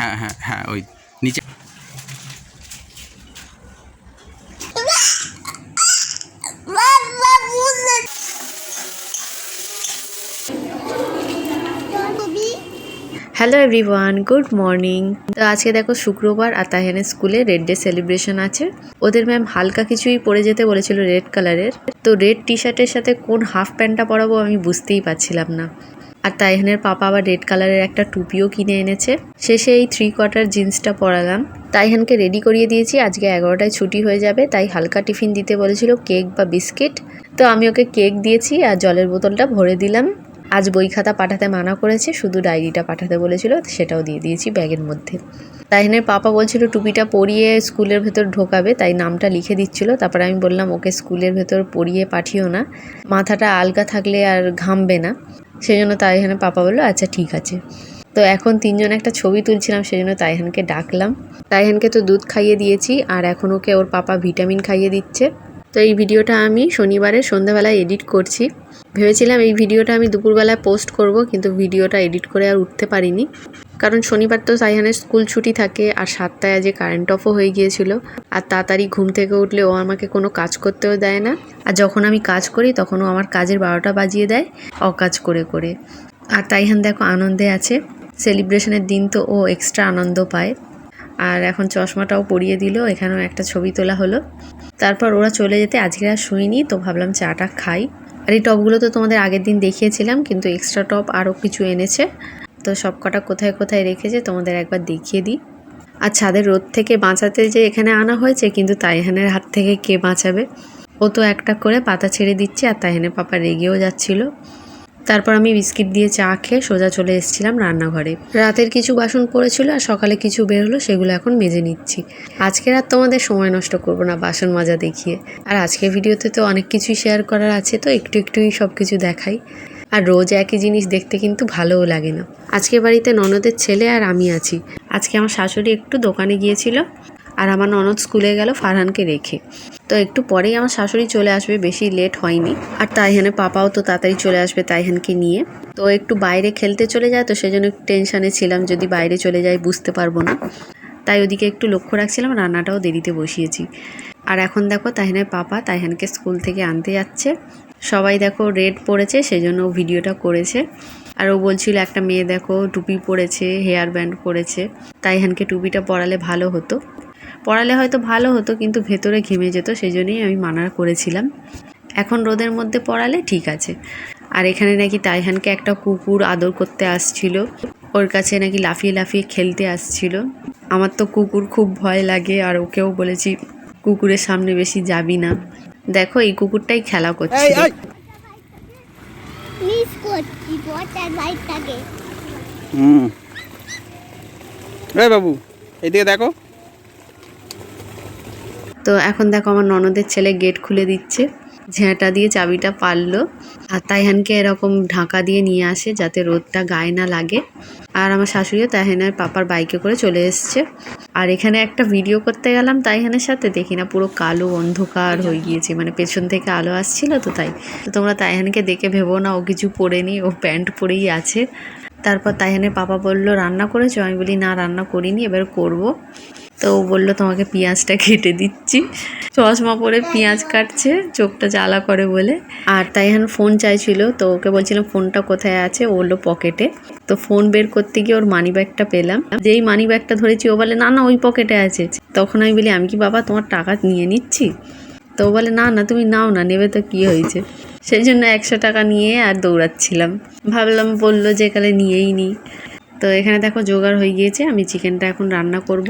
হ্যাঁ হ্যাঁ হ্যাঁ ওই নিচে। হ্যালো এভরিওয়ান গুড মর্নিং তো আজকে দেখো শুক্রবার আর তাহেনের স্কুলে রেড ডে সেলিব্রেশন আছে। ওদের ম্যাম হালকা কিছুই পরে যেতে বলেছিল রেড কালারের তো রেড টি শার্টের সাথে কোন হাফ প্যান্টটা পরাবো আমি বুঝতেই পারছিলাম না। আর তাইহানের পাপা আবার রেড কালারের একটা টুপিও কিনে এনেছে। শেষে এই থ্রি কোয়ার্টার জিন্সটা পরালাম। তাইহানকে রেডি করিয়ে দিয়েছি, আজকে এগারোটায় ছুটি হয়ে যাবে, তাই হালকা টিফিন দিতে বলেছিল কেক বা বিস্কিট। তো আমি ওকে কেক দিয়েছি আর জলের বোতলটা ভরে দিলাম। আজ বই খাতা পাঠাতে মানা করেছে, শুধু ডায়েরিটা পাঠাতে বলেছিল, সেটাও দিয়ে দিয়েছি ব্যাগের মধ্যে। তাইনের পাপা বলছিল, টুপিটা পরিয়ে স্কুলের ভেতর ঢোকাবে। তাই নামটা লিখে দিচ্ছিল। তারপর আমি বললাম, ওকে স্কুলের ভেতর পরিয়ে পাঠিও না। মাথাটা আলগা থাকলে আর ঘামবে না। সেই জন্য তাইহানের পাপা বলল আচ্ছা ঠিক আছে। তো এখন তিনজন একটা ছবি তুলছিলাম সেই জন্য তাইহানকে ডাকলাম। তাইহানকে তো দুধ খাইয়ে দিয়েছি, আর এখন ওকে ওর পাপা ভিটামিন খাইয়ে দিচ্ছে। তো এই ভিডিওটা আমি শনিবারে সন্ধ্যাবেলায় এডিট করছি। ভেবেছিলাম এই ভিডিওটা আমি দুপুরবেলায় পোস্ট করব, কিন্তু ভিডিওটা এডিট করে আর উঠতে পারিনি। কারণ শনিবার তো সাইহানের স্কুল ছুটি থাকে, আর সাতটায় আজকে কারেন্ট অফও হয়ে গিয়েছিল। আর তাড়াতাড়ি ঘুম থেকে উঠলে ও আমাকে কোনো কাজ করতেও দেয় না। আর যখন আমি কাজ করি, তখন ও আমার কাজের বারোটা বাজিয়ে দেয়, অকাজ করে করে। আর তাইহান দেখো আনন্দে আছে। সেলিব্রেশনের দিন তো ও এক্সট্রা আনন্দ পায়। আর এখন চশমাটাও পরিয়ে দিল, এখানেও একটা ছবি তোলা হলো। তারপর ওরা চলে যেতে, আজকে আর শুইনি, তো ভাবলাম চাটা খাই। আর এই টপগুলো তো তোমাদের আগের দিন দেখিয়েছিলাম, কিন্তু এক্সট্রা টপ আরও কিছু এনেছে। তো সব কটা কোথায় কোথায় রেখেছে, তোমাদের একবার দেখিয়ে দিই। আর ছাদের রোদ থেকে বাঁচাতে যে এখানে আনা হয়েছে, কিন্তু তাইহানের হাত থেকে কে বাঁচাবে? ও তো একটা করে পাতা ছেড়ে দিচ্ছে, আর তাইহানের পাপা রেগেও যাচ্ছিল। তারপর আমি বিস্কিট দিয়ে চা খেয়ে সোজা চলে এসেছিলাম রান্নাঘরে। রাতের কিছু বাসন পড়েছিল আর সকালে কিছু বের হলো, সেগুলো এখন মেজে নিচ্ছি। আজকে রাত তোমাদের সময় নষ্ট করব না বাসন মাজা দেখিয়ে। আর আজকে ভিডিওতে তো অনেক কিছুই শেয়ার করার আছে, তো একটু একটুই সব কিছু দেখাই। আর রোজ একই জিনিস দেখতে কিন্তু ভালোও লাগে না। আজকে বাড়িতে ননদের ছেলে আর আমি আছি। আজকে আমার শাশুড়ি একটু দোকানে গিয়েছিল আর আমার ননদ স্কুলে গেল ফারহানকে রেখে। তো একটু পরেই আমার শাশুড়ি চলে আসবে, বেশি লেট হয়নি। আর তাইহানে পাপাও তো তাড়াতাড়ি চলে আসবে তাইহানকে নিয়ে। তো একটু বাইরে খেলতে চলে যায়, তো সেজন্য টেনশানে ছিলাম, যদি বাইরে চলে যায় বুঝতে পারব না। তাই ওদিকে একটু লক্ষ্য রাখছিলাম, রান্নাটাও দেরিতে বসিয়েছি। আর এখন দেখো তাহিনের পাপা তাইহানকে স্কুল থেকে আনতে যাচ্ছে। সবাই দেখো রেড পরেছে সেজন্য ভিডিওটা করেছে। আর ও বলছিল, একটা মেয়ে দেখো, টুপি পরেছে হেয়ার ব্যান্ড পরেছে তাইহানকে টুপিটা পরালে ভালো হতো। পড়ালে হয়তো ভালো হতো কিন্তু ভেতরে ঘেমে যেত সেই জন্যই আমি মানা করেছিলাম। এখন রোদের মধ্যে পড়ালে ঠিক আছে। আর এখানে নাকি তাইহানকে একটা কুকুর আদর করতে আসছিল। ওর কাছে নাকি লাফিয়ে লাফিয়ে খেলতে আসছিল। আমার তো কুকুর খুব ভয় লাগে আর ওকেও বলেছি কুকুরের সামনে বেশি যাবি না। দেখো এই কুকুরটাই খেলা করছে মিস করছি বটার বাইকটাকে হুম। বাবু এইদিকে দেখো। তো এখন দেখো আমার ননদের ছেলে গেট খুলে দিচ্ছে। ঝেঁটা দিয়ে চাবিটা পারল। আর তাইহানকে এরকম ঢাকা দিয়ে নিয়ে আসে যাতে রোদটা গায়ে না লাগে। আর আমার শাশুড়িও তাইহানের পাপার বাইকে করে চলে এসছে। আর এখানে একটা ভিডিও করতে গেলাম তাইহানের সাথে। দেখি না পুরো কালো অন্ধকার হয়ে গিয়েছে। মানে পেছন থেকে আলো আসছিল তো তাই। তো তোমরা তাইহানকে দেখে ভেবো না, ও কিছু পরেনি ও প্যান্ট পরেই আছে। তারপর তাইহানের পাপা বলল, রান্না করেছ? আমি বলি, না, রান্না করিনি, এবার করব। তো ও বলল, তোমাকে পেঁয়াজটা কেটে দিচ্ছি। চশমা পরে পেঁয়াজ কাটছে, চোখটা জ্বালা করে বলে। আর তাই এখন ফোন চাইছিল, তো ওকে বলছিলাম, ফোনটা কোথায় আছে? ও বলল, পকেটে। তো ফোন বের করতে গিয়ে ওর মানি ব্যাগটা পেলাম। যেই মানি ব্যাগটা ধরেছি, ও বলে, না না, ওই পকেটে আছে। তখন আমি বলি, আমি কি বাবা তোমার টাকা নিয়ে নিচ্ছি? তো ও বলে, না না, তুমি নাও না, নেবে তো কি হয়েছে? সেই জন্য একশো টাকা নিয়ে আর দৌড়াচ্ছিলাম। ভাবলাম, বলল যে কালে নিয়েই নিই তো এখানে দেখো, জোগাড় হয়ে গিয়েছে, আমি চিকেনটা এখন রান্না করব।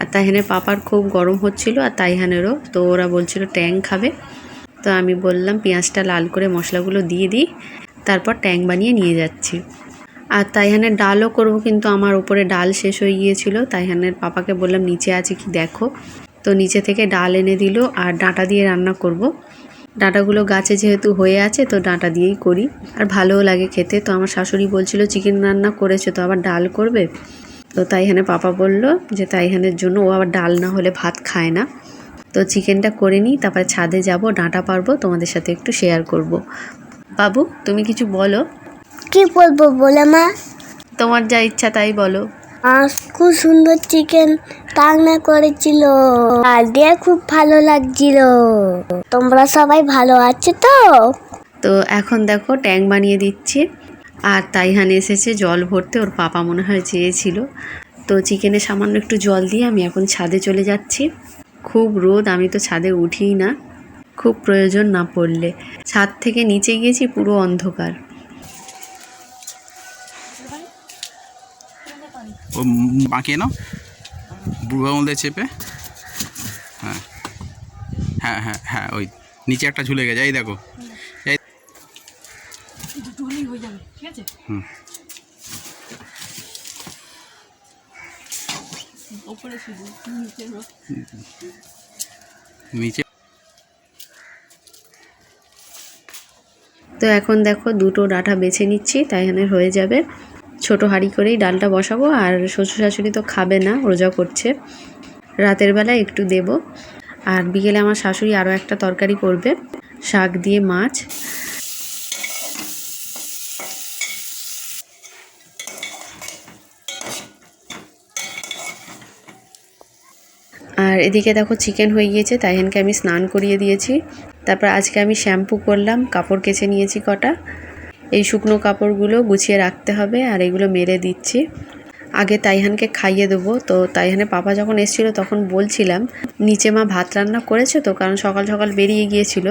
আর তাইহানের পাপার খুব গরম হচ্ছিল আর তাইহানেরও, তো ওরা বলছিল ট্যাং খাবে। তো আমি বললাম, পেঁয়াজটা লাল করে মশলাগুলো দিয়ে দিই, তারপর ট্যাং বানিয়ে নিয়ে যাচ্ছি। আর তাইহানের ডালও করব, কিন্তু আমার উপরে ডাল শেষ হয়ে গিয়েছিল। তাইহানের পাপাকে বললাম, নিচে আছে কি দেখো। তো নিচে থেকে ডাল এনে দিল আর ডাঁটা দিয়ে রান্না করব। ডাঁটাগুলো গাছে যেহেতু হয়ে আছে, তো ডাঁটা দিয়েই করি। আর ভালোও লাগে খেতে। তো আমার শাশুড়ি বলছিল, চিকেন রান্না করেছে, তো আবার ডাল করবে? তো তাইহানে পাপা বলল যে তাইহানের জন্য ও আবার ডাল না হলে ভাত খায় না। তো চিকেনটা করে নিই তারপরে ছাদে যাব ডাঁটা পারব তোমাদের সাথে একটু শেয়ার করব। বাবু তুমি কিছু বলো? কি বলব বলে মা? তোমার যা ইচ্ছা তাই বলো। খুব সুন্দর চিকেন রান্না করেছিল। আর দিয়ে খুব ভালো লাগছিল। তোমরা সবাই ভালো আছো তো? তো এখন দেখো ট্যাঙ্ক বানিয়ে দিচ্ছি। আর তাইহান এসেছে জল ভরতে, ওর পাপা মনে হয় চেয়েছিল। তো চিকেনে সামান্য একটু জল দিয়ে আমি এখন ছাদে চলে যাচ্ছি। খুব রোদ, আমি তো ছাদে উঠিই না। খুব প্রয়োজন না পড়লে। ছাদ থেকে নিচে গিয়েছি, পুরো অন্ধকার। ও, বাঁকিয়ে নাও। বুড়ো আঙুল চেপে। হ্যাঁ। হ্যাঁ হ্যাঁ হ্যাঁ ওই নিচে একটা ঝুলে গেছে, এই দেখো। এই হুম নিচে। তো এখন দেখো দুটো ডাঁটা বেছে নিচ্ছি, তাই এখানে হয়ে যাবে। ছোট হাঁড়ি করেই ডালটা বসাবো, আর শ্বশুর শাশুড়ি তো খাবে না, রোজা করছে। রাতের বেলা একটু দেব। আর বিকেলে আমার শাশুড়ি আরও একটা তরকারি করবে, শাক দিয়ে মাছ আর এদিকে দেখো চিকেন হয়ে গিয়েছে তাই তাইহানকে আমি স্নান করিয়ে দিয়েছি। তারপর আজকে আমি শ্যাম্পু করলাম, কাপড় কেচে নিয়েছি কটা। এই শুকনো কাপড়গুলো গুছিয়ে রাখতে হবে আর এগুলো মেরে দিচ্ছি। আগে তাইহানকে খাইয়ে দেবো। তো তাইহানের পাপা যখন এসেছিল তখন বলছিলাম, নিচে মা ভাত রান্না করেছে তো? কারণ সকাল সকাল বেরিয়ে গিয়েছিল।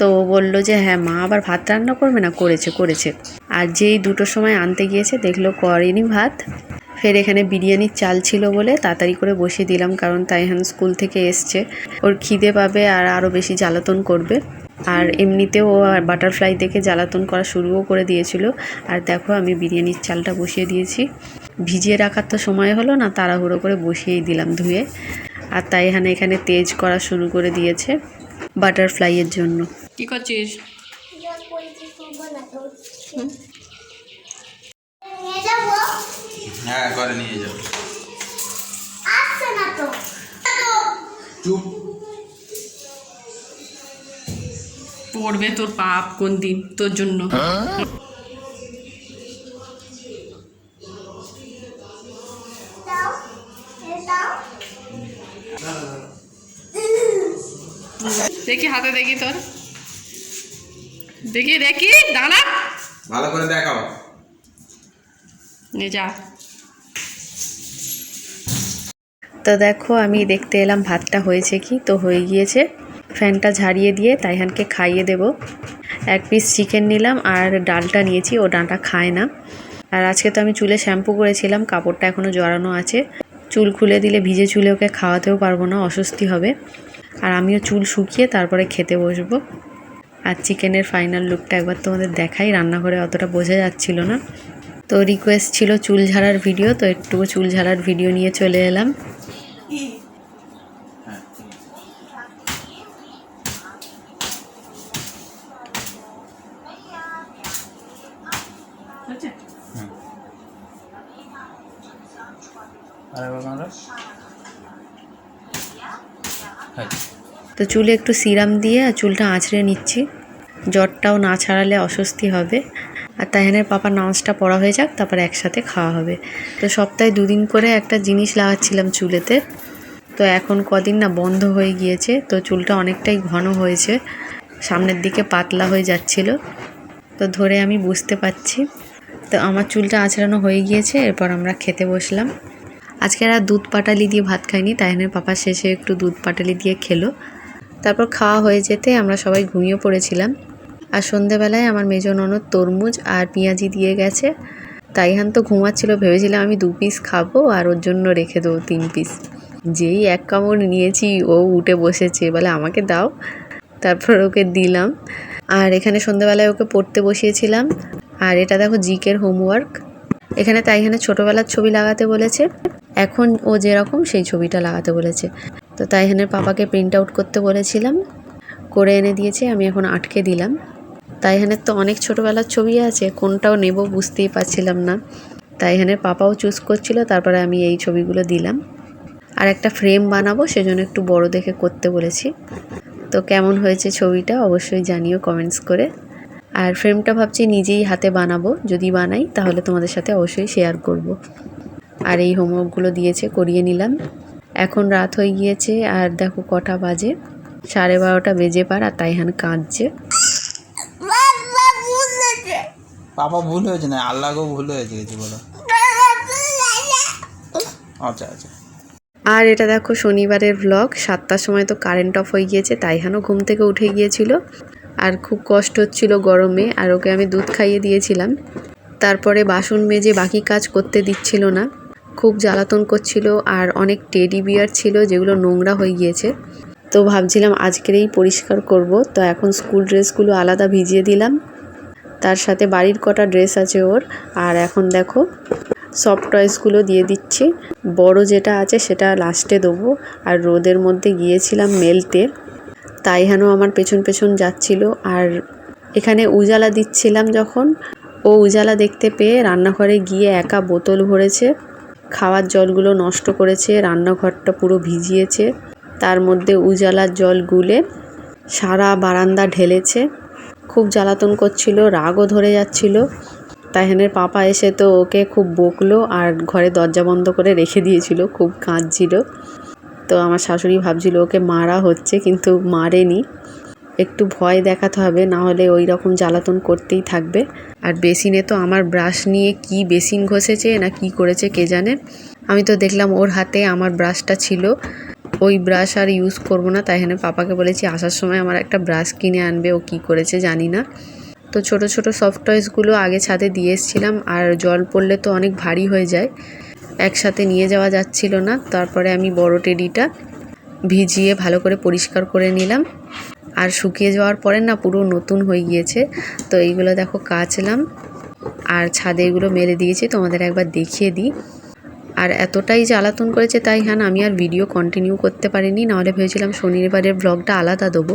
তো বলল যে হ্যাঁ মা আবার ভাত রান্না করবে না? করেছে করেছে। আর যেই দুটোর সময় আনতে গিয়েছে, দেখল করেনি ভাত। ফের এখানে বিরিয়ানির চাল ছিল বলে তাড়াতাড়ি করে বসিয়ে দিলাম কারণ তাই তাইহান স্কুল থেকে এসছে। ওর খিদে পাবে আর আরও বেশি জ্বালাতন করবে। আর এমনিতেও ও বাটারফ্লাই দেখে জ্বালাতন করা শুরুও করে দিয়েছিল। আর দেখো আমি বিরিয়ানির চালটা বসিয়ে দিয়েছি। ভিজিয়ে রাখার তো সময় হলো না তাড়াহুড়ো করে বসিয়েই দিলাম ধুয়ে। আর তাই এখানে এখানে তেজ করা শুরু করে দিয়েছে বাটারফ্লাইয়ের জন্য। কি করছিস? পড়বে তোর পাপ কোন দিন তোর জন্য। দেখি হাতে দেখি তোর। দেখি দেখি দাঁড়া। ভালো করে দেখাও। নে যা। তো দেখো আমি দেখতে এলাম ভাতটা হয়েছে কি? তো হয়ে গিয়েছে। ফ্যানটা ঝাড়িয়ে দিয়ে তাইহানকে খাইয়ে দেব। এক পিস চিকেন নিলাম আর ডালটা নিয়েছি, ও ডাঁটা খায় না। আর আজকে তো আমি চুলে শ্যাম্পু করেছিলাম, কাপড়টা এখনও জড়ানো আছে। চুল খুলে দিলে ভিজে চুলে ওকে খাওয়াতেও পারব না, অস্বস্তি হবে। আর আমিও চুল শুকিয়ে তারপরে খেতে বসবো। আর চিকেনের ফাইনাল লুকটা একবার তোমাদের দেখাই, রান্নাঘরে অতটা বোঝা যাচ্ছিল না। তো রিকোয়েস্ট ছিল চুল ঝাড়ার ভিডিও তো একটু চুল ঝাড়ার ভিডিও নিয়ে চলে এলাম। হ্যাঁ। তো চুলে একটু সিরাম দিয়ে আর চুলটা আঁচড়ে নিচ্ছি। জ্বরটাও না ছাড়ালে অস্বস্তি হবে। আর তাহেনের পাপা নামাজটা পড়া হয়ে যাক তারপর একসাথে খাওয়া হবে। তো সপ্তাহে দুদিন করে একটা জিনিস লাগাচ্ছিলাম চুলেতে। তো এখন কদিন না বন্ধ হয়ে গিয়েছে তো চুলটা অনেকটাই ঘন হয়েছে। সামনের দিকে পাতলা হয়ে যাচ্ছিল। তো ধরে আমি বুঝতে পারছি। তো আমার চুলটা আঁচড়ানো হয়ে গিয়েছে এরপর আমরা খেতে বসলাম। আজকে আর দুধ পাটালি দিয়ে ভাত খাইনি তাইনের পাপা শেষে একটু দুধ পাটালি দিয়ে খেলো। তারপর খাওয়া হয়ে যেতে আমরা সবাই ঘুমিয়ে পড়েছিলাম। আর সন্ধেবেলায় আমার মেজ ননদ তরমুজ আর পেঁয়াজি দিয়ে গেছে। তাইহান তো ঘুমাচ্ছিল, ভেবেছিলাম আমি দু পিস খাব আর ওর জন্য রেখে দেবো তিন পিস যেই এক কামড় নিয়েছি, ও উঠে বসেছে, বলে আমাকে দাও। তারপর ওকে দিলাম। আর এখানে সন্ধেবেলায় ওকে পড়তে বসিয়েছিলাম। আর এটা দেখো জিকের হোমওয়ার্ক। এখানে তাই এখানে ছোটোবেলার ছবি লাগাতে বলেছে। এখন ও যেরকম সেই ছবিটা লাগাতে বলেছে। তো তাই এখানে পাপাকে প্রিন্ট আউট করতে বলেছিলাম। করে এনে দিয়েছে, আমি এখন আটকে দিলাম। তাই এখানে তো অনেক ছোটোবেলার ছবি আছে, কোনটাও নেব বুঝতেই পারছিলাম না। তাই এখানে পাপাও চুজ করছিল, তারপরে আমি এই ছবিগুলো দিলাম। আর একটা ফ্রেম বানাবো, সেজন্য একটু বড় দেখে করতে বলেছি। তো কেমন হয়েছে ছবিটা অবশ্যই জানিও কমেন্টস করে। আর ফ্রেমটা ভাবছি নিজেই হাতে বানাবো, যদি বানাই তাহলে তোমাদের সাথে অবশ্যই শেয়ার করব। আর এই হোমওয়ার্কগুলো দিয়েছে করিয়ে নিলাম। এখন রাত হয়ে গিয়েছে আর দেখো কটা বাজে। সাড়ে বারোটা বেজে পার আর তাইহান কাঁদছে। পাপা ভুল হয়েছে না? আল্লাহকেও ভুল হয়েছে কিছু বলো। আচ্ছা আচ্ছা। আর এটা দেখো শনিবারের ব্লগ সাতটার সময় তো কারেন্ট অফ হয়ে গিয়েছে তাইহানও ঘুম থেকে উঠে গিয়েছিল। আর খুব কষ্ট হচ্ছিল গরমে আর ওকে আমি দুধ খাইয়ে দিয়েছিলাম। তারপরে বাসন মেজে বাকি কাজ করতে দিচ্ছিল না। খুব জ্বালাতন করছিল আর অনেক টেডি বিয়ার ছিল যেগুলো নোংরা হয়ে গিয়েছে। তো ভাবছিলাম আজকেরই পরিষ্কার করব। তো এখন স্কুল ড্রেসগুলো আলাদা ভিজিয়ে দিলাম। তার সাথে বাড়ির কটা ড্রেস আছে ওর। আর এখন দেখো সফট টয়েসগুলো দিয়ে দিচ্ছি। বড় যেটা আছে সেটা লাস্টে দেবো। আর রোদের মধ্যে গিয়েছিলাম মেলতে। তাই হেন আমার পেছন পেছন যাচ্ছিল। আর এখানে উজালা দিচ্ছিলাম যখন। ও উজালা দেখতে পেয়ে রান্নাঘরে গিয়ে একা বোতল ভরেছে। খাওয়ার জলগুলো নষ্ট করেছে, রান্নাঘরটা পুরো ভিজিয়েছে। তার মধ্যে উজালার জল গুলে সারা বারান্দা ঢেলেছে। খুব জ্বালাতন করছিল, রাগও ধরে যাচ্ছিল। তাহেনের পাপা এসে তো ওকে খুব বকলো আর ঘরে দরজা বন্ধ করে রেখে দিয়েছিল, খুব কাঁদছিল। তো আমার শাশুড়ি ভাবছিল ওকে মারা হচ্ছে কিন্তু মারেনি। একটু ভয় দেখাতে হবে, না হলে ওই রকম জ্বালাতন করতেই থাকবে। আর বেসিনে তো আমার ব্রাশ নিয়ে কি বেসিন ঘষেছে, না কি করেছে কে জানে। আমি তো দেখলাম ওর হাতে আমার ব্রাশটা ছিল। ওই ব্রাশ আর ইউজ করব না, তাই জন্য পাপাকে বলেছি আসার সময় আমার একটা ব্রাশ কিনে আনবে, ও কি করেছে জানি না। তো ছোট ছোট সফট টয়েসগুলো আগে ছাদে দিয়ে এসেছিলাম, আর জল পড়লে তো অনেক ভারী হয়ে যায়। একসাথে নিয়ে যাওয়া যাচ্ছিল না, তারপরে আমি বড় টেডিটা ভিজিয়ে ভালো করে পরিষ্কার করে নিলাম। আর শুকিয়ে যাওয়ার পরে না পুরো নতুন হয়ে গিয়েছে। তো এইগুলো দেখো কাচলাম। আর ছাদে এগুলো মেলে দিয়েছি, তোমাদের একবার দেখিয়ে দিই। আর এতটাই জ্বালাতন করেছে তাই হ্যাঁ আমি আর ভিডিও কন্টিনিউ করতে পারিনি, নাহলে ভেবেছিলাম শনিবারের ব্লগটা আলাদা দেবো।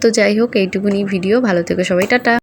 তো যাই হোক, এইটুকুনি ভিডিও ভালো থেকে সবাই, টাটা।